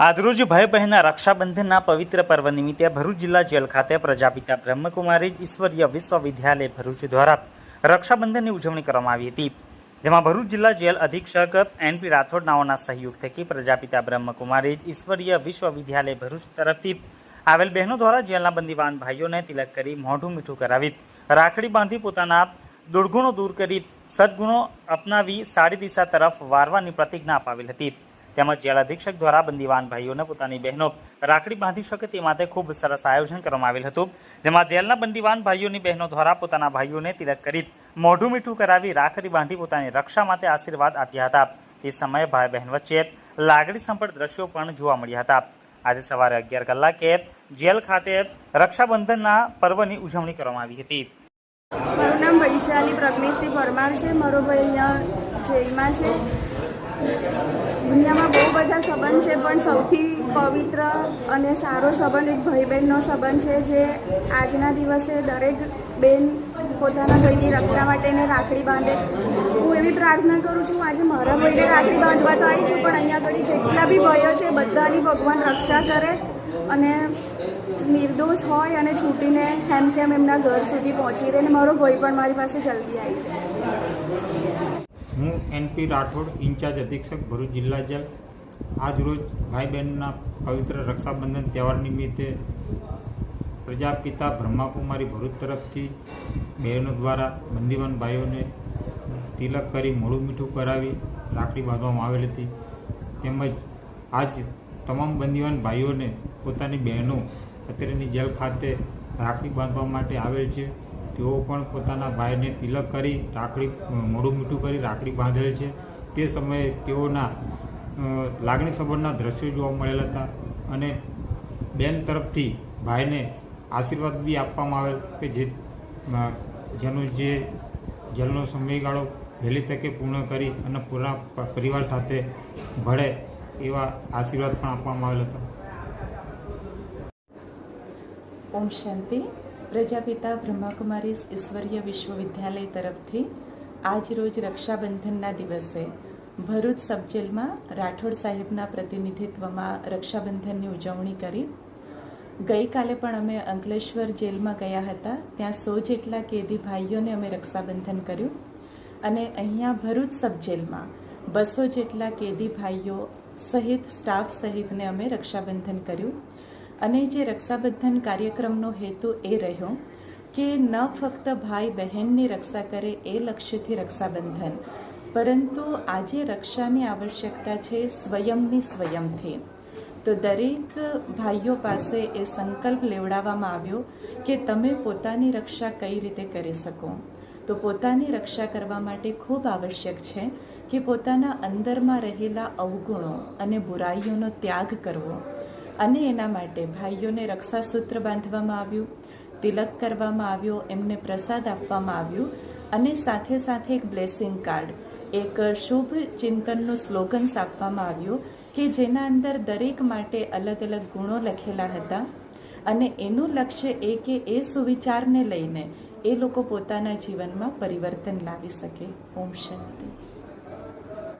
આજરોજ ભાઈ બહેનના રક્ષાબંધનના પવિત્ર પર્વ નિમિત્તે ભરૂચ જિલ્લા જેલ ખાતે પ્રજાપિતા બ્રહ્મકુમારી ઈશ્વરીય વિશ્વવિદ્યાલય ભરૂચ દ્વારા રક્ષાબંધનની ઉજવણી કરવામાં આવી હતી. જેમાં ભરૂચ જિલ્લા જેલ અધિક્ષક એનપી રાઠોડ નાઓના સહયોગ થકી પ્રજાપિતા બ્રહ્મકુમારી ઈશ્વરીય વિશ્વવિદ્યાલય ભરૂચ તરફથી આવેલ બહેનો દ્વારા જેલના બંદીવાન ભાઈઓને તિલક કરી મોઢું મીઠું કરાવી, રાખડી બાંધી પોતાના દુર્ગુણો દૂર કરી, સદગુણો અપનાવી સારી દિશા તરફ વારવાની પ્રતિજ્ઞા અપાવેલ હતી. તેમજ જેલ અધિક્ષક દ્વારા બંદીવાન ભાઈઓને પોતાની બહેનો રાખડી બાંધી શકે તે માટે ખૂબ સરસ આયોજન કરવામાં આવેલ હતું. જેમાં જેલના બંદીવાન ભાઈઓની બહેનો દ્વારા પોતાના ભાઈઓને તિલક કરી મોઢું મીઠું કરાવી રાખડી બાંધી પોતાની રક્ષા માટે આશીર્વાદ આપ્યા હતા. તે સમયે ભાઈ બહેન વચ્ચે લાગણી સંપર્ક દ્રશ્યો પણ જોવા મળ્યા હતા. આજે સવારે અગિયાર કલાકે જેલ ખાતે રક્ષાબંધનના પર્વની ઉજવણી કરવામાં આવી હતી. મારું નામ વૈશાલી પ્રજ્ઞેશસિંહ પરમાર છે. મારો ભાઈ અહીંયા જેલમાં છે. દુનિયામાં બહુ બધા સંબંધ છે, પણ સૌથી પવિત્ર અને સારો સંબંધ એક ભાઈ બહેનનો સંબંધ છે, જે આજના દિવસે દરેક બેન પોતાના ભાઈની રક્ષા માટેને રાખડી બાંધે છે. હું એવી પ્રાર્થના કરું છું, આજે મારા ભાઈને રાખડી બાંધવા તો આવી છું, પણ અહીંયા આગળ જેટલા બી ભાઈઓ છે, બધાની ભગવાન રક્ષા કરે અને નિર્દોષ હોય અને છૂટીને હેમ કેમ એમના ઘર સુધી પહોંચી રહે અને મારો ભાઈ પણ મારી પાસે જલ્દી આવી જાય. હું એનપી રાઠોડ, ઇન્ચાર્જ અધિક્ષક ભરૂચ જિલ્લા જેલ. આજરોજ ભાઈ બહેનના પવિત્ર રક્ષાબંધન તહેવાર નિમિત્તે પ્રજાપિતા બ્રહ્માકુમારી ભરૂચ તરફથી બહેનો દ્વારા બંદીવાન ભાઈઓને તિલક કરી મોડું મીઠું કરાવી રાખડી બાંધવામાં આવેલ હતી. તેમજ આજ તમામ બંદીવાન ભાઈઓને પોતાની બહેનો અત્યારેની જેલ ખાતે રાખડી બાંધવા માટે આવેલ છે. તેઓ પણ પોતાના ભાઈને તિલક કરી રાખડી, મોઢું મીઠું કરી રાખડી બાંધેલ છે. તે સમયે તેઓના લાગણી સંબંધના દ્રશ્યો જોવા મળેલ હતા અને બેન તરફથી ભાઈને આશીર્વાદ બી આપવામાં આવેલ કે જે જેનો જે જેલનો સમયગાળો વહેલી તકે પૂર્ણ કરી અને પૂરા પરિવાર સાથે ભળે એવા આશીર્વાદ પણ આપવામાં આવેલ હતા. ઓમ શાંતિ. પ્રજાપિતા બ્રહ્માકુમારી ઈશ્વરીય વિશ્વવિદ્યાલય તરફથી આજ રોજ રક્ષાબંધનના દિવસે ભરૂચ સબજેલમાં રાઠોડ સાહેબના પ્રતિનિધિત્વમાં રક્ષાબંધનની ઉજવણી કરી. ગઈકાલે પણ અમે અંકલેશ્વર જેલમાં ગયા હતા. ત્યાં સો જેટલા કેદી ભાઈઓને અમે રક્ષાબંધન કર્યું. અને અહીંયા ભરૂચ સબજેલમાં બસો જેટલા કેદી ભાઈઓ સહિત સ્ટાફ સહિતને અમે રક્ષાબંધન કર્યું. અને જે રક્ષાબંધન કાર્યક્રમનો હેતુ એ રહ્યો કે ન ફક્ત ભાઈ બહેનની રક્ષા કરે એ લક્ષ્યથી રક્ષાબંધન, પરંતુ આજે રક્ષાની આવશ્યકતા છે સ્વયંની સ્વયંથી. તો દરેક ભાઈઓ પાસે એ સંકલ્પ લેવડાવવામાં આવ્યો કે તમે પોતાની રક્ષા કઈ રીતે કરી શકો. તો પોતાની રક્ષા કરવા માટે ખૂબ આવશ્યક છે કે પોતાના અંદરમાં રહેલા અવગુણો અને બુરાઈઓનો ત્યાગ કરવો. અને એના માટે ભાઈઓને રક્ષાસૂત્ર બાંધવામાં આવ્યું, તિલક કરવામાં આવ્યો, એમને પ્રસાદ આપવામાં આવ્યું અને સાથે સાથે એક બ્લેસિંગ કાર્ડ, એક શુભ ચિંતનનું સ્લોગન્સ આપવામાં આવ્યું કે જેના અંદર દરેક માટે અલગ અલગ ગુણો લખેલા હતા અને એનું લક્ષ્ય એ કે એ સુવિચારને લઈને એ લોકો પોતાના જીવનમાં પરિવર્તન લાવી શકે. ઓમ શાંતિ.